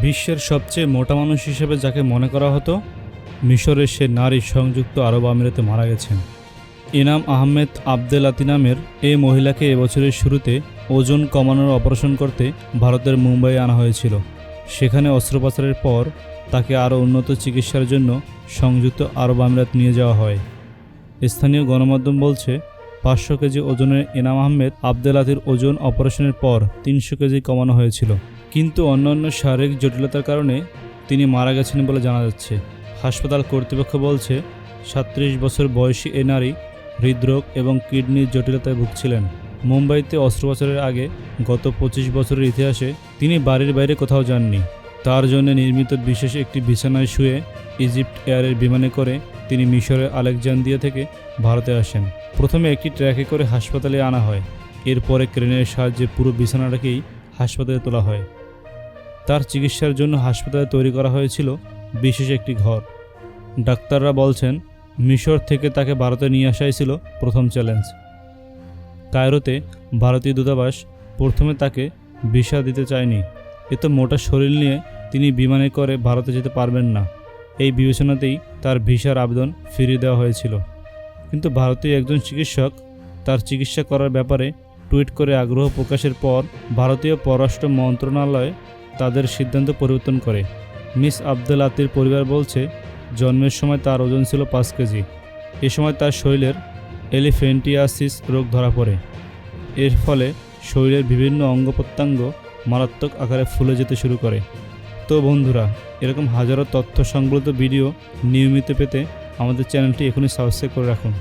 বিশ্বের সবচেয়ে মোটা মানুষ হিসেবে যাকে মনে করা হতো, মিশরের সে নারী সংযুক্ত আরব আমিরাতে মারা গেছেন। ইনাম আহমেদ আবদেলাতি নামের এই মহিলাকে এবছরের শুরুতে ওজন কমানোর অপারেশন করতে ভারতের মুম্বাইয়ে আনা হয়েছিল। সেখানে অস্ত্রোপচারের পর তাকে আরও উন্নত চিকিৎসার জন্য সংযুক্ত আরব আমিরাত নিয়ে যাওয়া হয়। স্থানীয় গণমাধ্যম বলছে, পাঁচশো কেজি ওজনের এনাম আহমেদ আবদেলাতির ওজন অপারেশনের পর তিনশো কেজি কমানো হয়েছিল। কিন্তু অন্যান্য শারীরিক জটিলতার কারণে তিনি মারা গেছেন বলে জানা যাচ্ছে। হাসপাতাল কর্তৃপক্ষ বলছে সাত্রিশ বছর বয়সী এ নারী হৃদরোগ এবং কিডনির জটিলতায় ভুগছিলেন। মুম্বাইতে অস্ত্রোপচারের আগে গত পঁচিশ বছরের ইতিহাসে তিনি বাড়ির বাইরে কোথাও যাননি। তার জন্য নির্মিত বিশেষ একটি বিছানায় শুয়ে ইজিপ্ট এয়ারের বিমানে করে তিনি মিশরের আলেকজান্দিয়া থেকে ভারতে আসেন। প্রথমে একটি ট্র্যাকে করে হাসপাতালে আনা হয়। এরপরে ক্রেনের সাহায্যে পুরো বিছানাটাকেই হাসপাতালে তোলা হয়। তার চিকিৎসার জন্য হাসপাতালে তৈরি করা হয়েছিল বিশেষ একটি ঘর। ডাক্তাররা বলছেন, মিশর থেকে তাকে ভারতে নিয়ে আসাই ছিল প্রথম চ্যালেঞ্জ। কায়রোতে ভারতীয় দূতাবাস প্রথমে তাকে ভিসা দিতে চায়নি। এত মোটা শরীর নিয়ে তিনি বিমানে করে ভারতে যেতে পারবেন না। এই বিবেচনাতেই তার ভিসার আবেদন ফিরিয়ে দেওয়া হয়েছিল। কিন্তু ভারতীয় একজন চিকিৎসক তার চিকিৎসা করার ব্যাপারে টুইট করে আগ্রহ প্রকাশের পর ভারতীয় পররাষ্ট্র মন্ত্রণালয় তাদের সিদ্ধান্ত পরিবর্তন করে। মিস আব্দুল আতির পরিবার বলছে, জন্মের সময় তার ওজন ছিল পাঁচ কেজি। এ সময় তার শরীরের এলিফেন্টিয়াসিস রোগ ধরা পড়ে। এর ফলে শরীরের বিভিন্ন অঙ্গ প্রত্যঙ্গ মারাত্মক আকারে ফুলে যেতে শুরু করে। তো বন্ধুরা, এরকম হাজারো তথ্য সংবলিত ভিডিও নিয়মিত পেতে আমাদের চ্যানেলটি এখনই সাবস্ক্রাইব করে রাখুন।